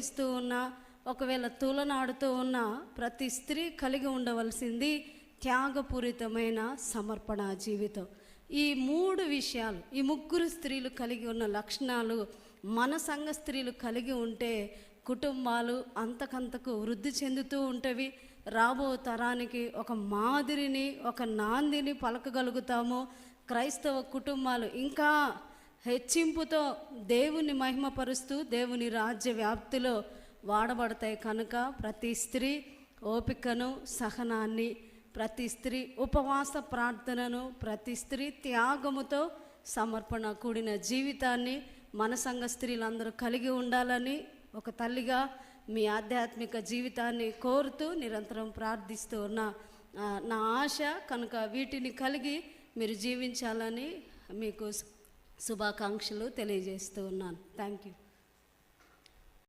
అనుభవిస్తూ ఉన్నా ఒకవేళ తూలనాడుతూ ఉన్న ప్రతి స్త్రీ కలిగి ఉండవలసింది త్యాగపూరితమైన సమర్పణ జీవితం. ఈ మూడు విషయాలు ఈ ముగ్గురు స్త్రీలు కలిగి ఉన్న లక్షణాలు మన సంఘ స్త్రీలు కలిగి ఉంటే కుటుంబాలు అంతకంతకు వృద్ధి చెందుతూ ఉంటవి. రాబో తరానికి ఒక మాదిరిని ఒక నాందిని పలకగలుగుతాము. క్రైస్తవ కుటుంబాలు ఇంకా హెచ్చింపుతో దేవుని మహిమపరుస్తూ దేవుని రాజ్య వ్యాప్తిలో వాడబడతాయి కనుక ప్రతి స్త్రీ ఓపికను సహనాన్ని ప్రతి స్త్రీ ఉపవాస ప్రార్థనను ప్రతి స్త్రీ త్యాగముతో సమర్పణ కూడిన జీవితాన్ని మన సంఘ స్త్రీలందరూ కలిగి ఉండాలని ఒక తల్లిగా మీ ఆధ్యాత్మిక జీవితాన్ని కోరుతూ నిరంతరం ప్రార్థిస్తూ ఉన్న నా ఆశ కనుక వీటిని కలిగి మీరు జీవించాలని మీకు శుభాకాంక్షలు తెలియజేస్తూ ఉన్నాను. Thank you